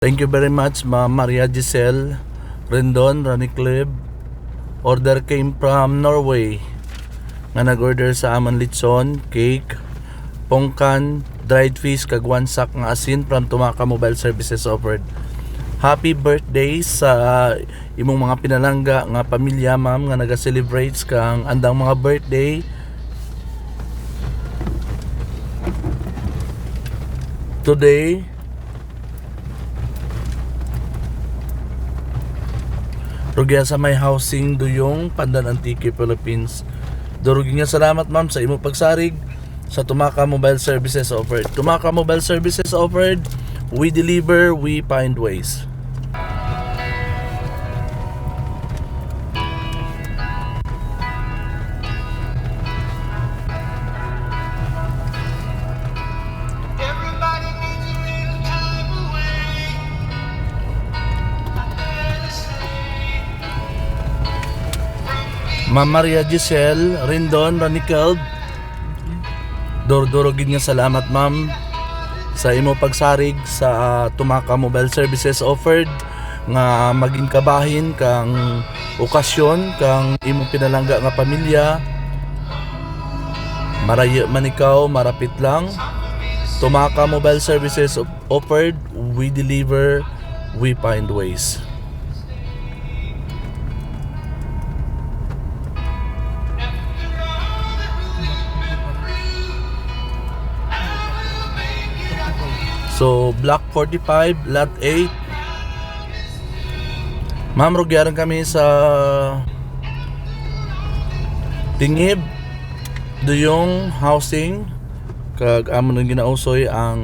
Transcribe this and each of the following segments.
Thank you very much, Ma'am Maria Giselle Rendon, Rani Clib. Order came from Norway. Nga nag-order sa amon litson, cake, pongkan, dried fish, kag one sack nga asin from Tumaka Mobile Services offered. Happy birthday sa imong mga pinalangga nga pamilya, ma'am, nga naga-celebrate kang andang mga birthday. Today, Rugya sa may housing duyong Pandan Antique Philippines. Durugin nga salamat ma'am sa imo pagsarig sa Tumaka Mobile Services offered. Tumaka Mobile Services offered. We deliver, we find ways. Ma'am Maria Giselle Rindon Ranicald. Dordorogin nga salamat ma'am sa imo pagsarig sa ah, Tumaka Mobile Services offered nga maging kabahin kang okasyon kang imo pinalangga nga pamilya. Marayo man ikaw marapit lang. Tumaka Mobile Services of- offered we deliver we find ways So, Block 45, Lot 8. Ma'am, rugyaran kami sa Tingib, Duyong Housing. Kag amo nang ginausoy ang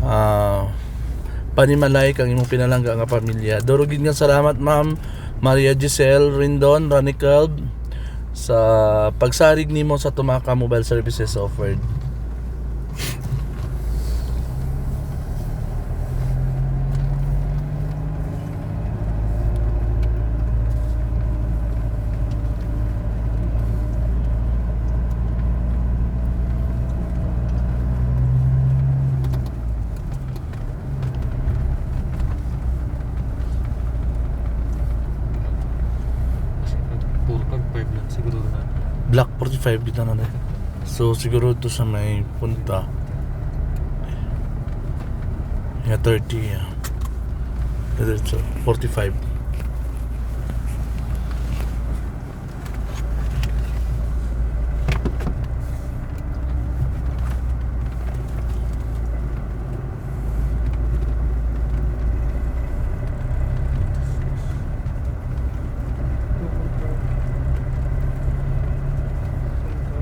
ah panimalay kang imong pinalangga nga pamilya. Durugin nga salamat ma'am Maria Giselle Rindon Ranicalb sa pagsarig nimo sa Tumaka Mobile Services offered. Puro pag 5 lang siguro na. Block 45 dito na rin. So siguro to sa may punta. Yeah, 30. Yeah. Diretso, 45.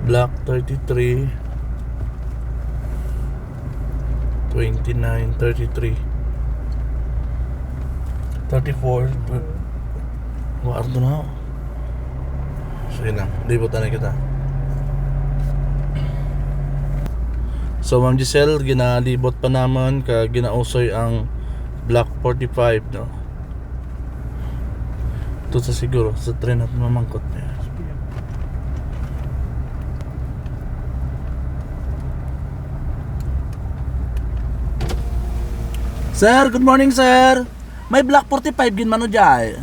Block 33 29 33 34 Wardo na ako. Sige lang, libutan na kita. So Ma'am Giselle, ginalibot pa naman ka ginausoy ang Block 45 no? Ito sa siguro, sa train at mamangkot niya Sir, good morning sir. May Block 45 gin mano jay.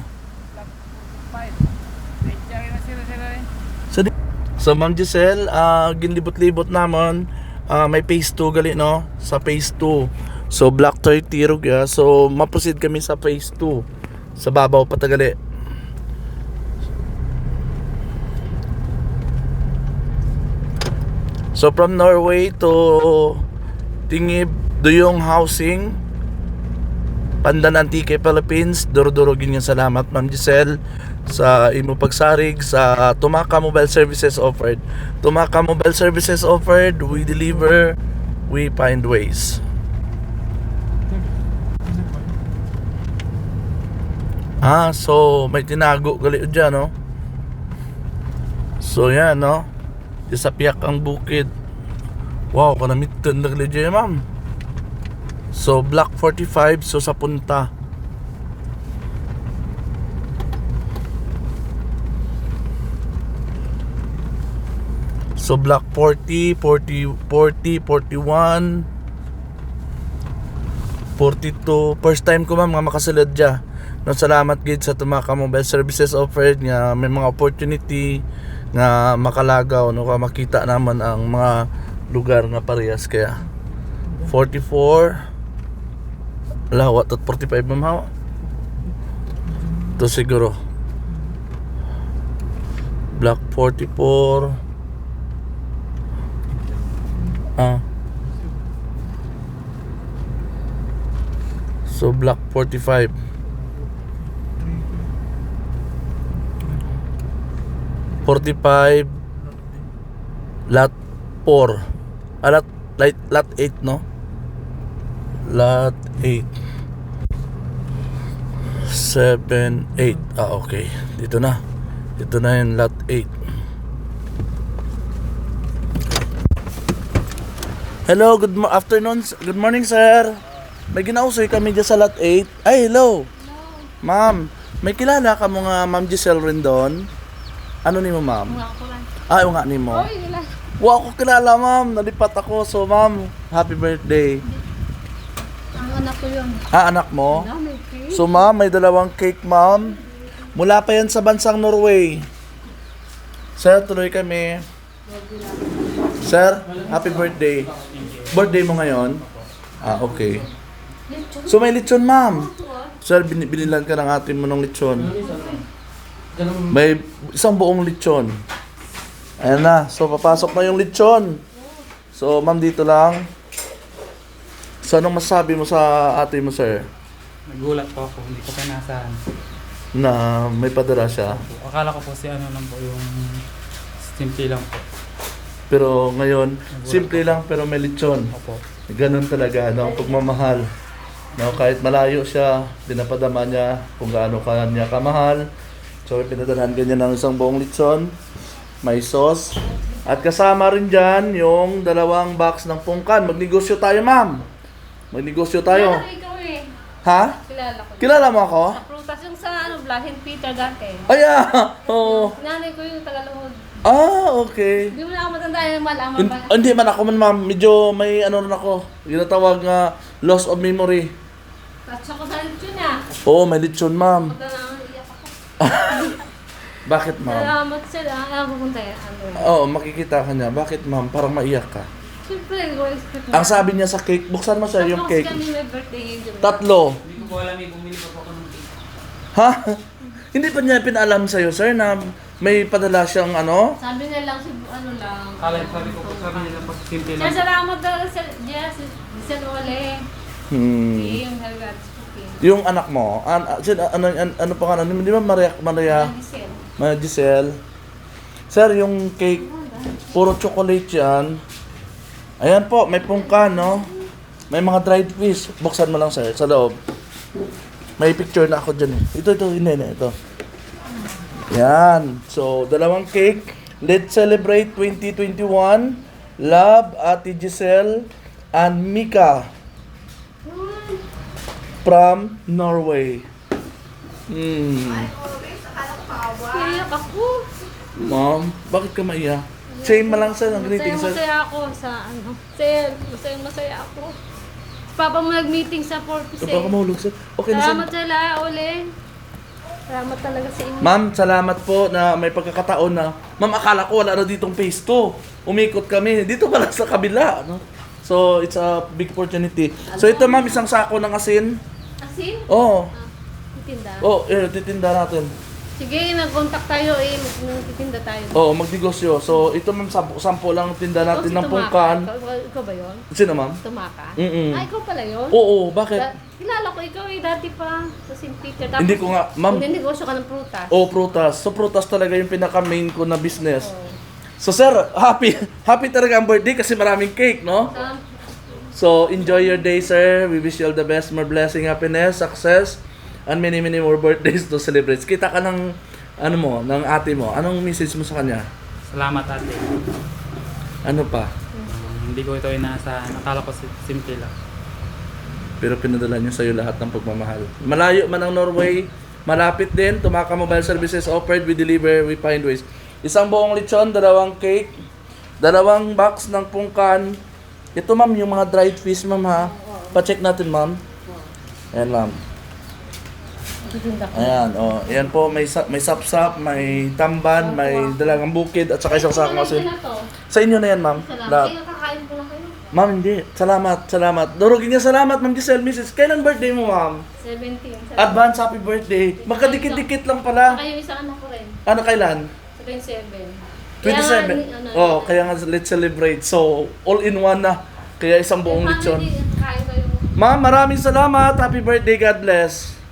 So, di- so Ma'am Giselle, ah, ginlibot-libot namon ah, may phase 2 gali no sa phase 2. So Block 30 rug ya. So maproceed kami sa phase 2 sa babaw patagali. So from Norway to Tingib, Duyong Housing, Pandan Antique Philippines, durudurugin yung salamat Ma'am Giselle sa imo pagsarig sa Tumaka Mobile Services offered. Tumaka Mobile Services offered, we deliver, we find ways. Ah, so may tinago gali dyan, no? So yan, no? Isapiak ang bukid. Wow, kanamitan na gali dyan, ma'am. So, Block 45, so sa punta. So, Block 40, 40, 40, 41, 42. First time ko ma'am nga makasulod dya. No, salamat gid sa Tumaka Mobile Services offered nga may mga opportunity nga makalagaw no ka makita naman ang mga lugar nga parehas kaya 44 lawat at 45 ma'am ha? Ito siguro. Block 44 Ah. So block 45 45 lot 4 ah, lot, lot, lot 8 no? Lot 8 7 8 ah okay dito na dito na yung lot 8 Hello, good afternoon. Good morning, sir. May ginausoy kami dyan sa lot 8. Ay, hello. Ma'am, may kilala ka mo nga Ma'am Giselle Rendon? Ano ni mo, ma'am? Lang. Ah, nga ni mo. Wow, ako kilala, ma'am. Nalipat ako. So, ma'am, happy birthday. Anak ko yun. Ah, anak mo? Dami, okay? So, ma'am, may dalawang cake, ma'am. Mula pa yan sa bansang Norway. Sir, tuloy kami. Sir, happy birthday. Birthday mo ngayon? Ah, okay. So, may lechon, ma'am. Sir, bin- binilan ka ng atin mo ng lechon. May isang buong lechon. Ayan na. So, papasok na yung lechon. So, ma'am, dito lang. So, anong masabi mo sa ate mo, sir? Nagulat po ako, hindi ko pa inasahan. Na may padala siya. Akala ko po si ano lang po yung simple lang po. Pero ngayon, simple lang pero may lechon. Opo. Ganun talaga, no? Pagmamahal. No, kahit malayo siya, pinapadama niya kung gaano ka niya kamahal. So, pinadalahan ganyan ng isang buong lechon. May sauce. At kasama rin dyan yung dalawang box ng pungkan. Magnegosyo tayo, ma'am. Magnegosyo tayo. Kilala ko ikaw eh. Ha? Kilala ko. Kilala mo ako? Sa prutas yung sa ano, Blahin Peter dati. Ay, ah! Oo. Nanay ko yung Tagalog. Ah, okay. Hindi mo na ako matandaan yung malaman Hin- ba? Hindi man ako man ma'am, medyo may ano rin ako. Ginatawag nga loss of memory. Touch ako sa lechon niya. Oo, may lechon ma'am. Pagka na iyak ako. Bakit ma'am? Salamat sila. Ano pupunta yan? Ano? Oo, makikita ka niya. Bakit ma'am? Parang maiyak ka. Siyempre, expect Ang sabi niya sa cake, buksan mo sir yung cake. kami may birthday yun. Tatlo. Hindi ko po alam eh, bumili pa po ako ng cake. Ha? Hindi pa niya pinalam sa'yo sir na may padala siyang ano? Sabi niya lang, si ano lang. Akala sabi ko po sabi nila pag simple Siya lang. salamat daw sa Jess. Sa Wale. Hmm. Yung Cooking. Yung anak mo, an, an, ano, ano, ano pa nga, di ba Maria, Maria, Giselle. Maria Giselle? Sir, yung cake, puro chocolate yan. Ayan po, may pungkan, no? May mga dried fish. Buksan mo lang, sir, sa loob. May picture na ako dyan, eh. Ito, ito, hindi, hindi, ito. Yan. So, dalawang cake. Let's celebrate 2021. Love, Ate Giselle, and Mika. From Norway. Hmm. Iyak ako. Mom, bakit ka maiyak? Same mo lang sa ng greeting Masaya, sa... masaya ako sa ano. Masaya, masaya, masaya ako. Papa mo nag-meeting sa 4 Kapag ka mahulog sir. Okay na Salamat sir. sila, Ole. Salamat talaga sa inyo. Ma'am, salamat po na may pagkakataon na... Ma'am, akala ko wala na ditong phase 2. Umikot kami. Dito pala sa kabila. No? So, it's a big opportunity. So, ito ma'am, isang sako ng asin. Asin? Oo. Ah, titinda. Oh, eh, titinda natin. Sige, nag-contact tayo eh. Mag- Nagtitinda tayo. Oo, magnegosyo. So, ito ma'am, sampo, sampo lang tinda Oh, natin si ng pungkan. Ikaw, ikaw ba yun? Sino ma'am? Tumaka? Mm-mm. Ah, ikaw pala yun? Oo, bakit? Da- kilala ko ikaw eh, dati pa sa St. Peter. Tapos, Hindi ko nga, ma'am. Nagninegosyo ka ng prutas. Oh, prutas. So, prutas talaga yung pinaka-main ko na business. Oh. So sir, happy happy talaga ang birthday kasi maraming cake, no? Sa- So enjoy your day, sir. We wish you all the best, more blessing, happiness, success, and many many more birthdays to celebrate. Kita ka ng ano mo, ng ate mo. Anong message mo sa kanya? Salamat ate. Ano pa? Um, hindi ko ito inasahan. Akala ko si- simple lang. Pero pinadala niyo sa'yo lahat ng pagmamahal. Malayo man ang Norway, malapit din. Tumaka Mobile Services offered, we deliver, we find ways. Isang buong lechon, dalawang cake, dalawang box ng pungkan. Ito ma'am, yung mga dried fish ma'am ha. Pa-check natin ma'am. Ayan, ma'am. Titinda ko. Ayan, oh. Ayan po, may, sa- may sapsap, may tamban, may dalagang bukid, at saka isang sakong asin. Sa inyo na yan, ma'am. Salamat. Lahat. Ay, nakakain ko na kayo. Ma'am, hindi. Salamat, salamat. Durugin niya salamat, Ma'am Giselle, Mrs. Kailan birthday mo, ma'am? 17. Salamat. Advance happy birthday. Magkadikit-dikit lang pala. Saka yung isang anak ko rin. Ano kailan? Sa 27. 27. ano, Oh, kaya nga let's celebrate. So, all in one na. Kaya isang buong lechon. Kain Ma'am, maraming salamat. Happy birthday. God bless.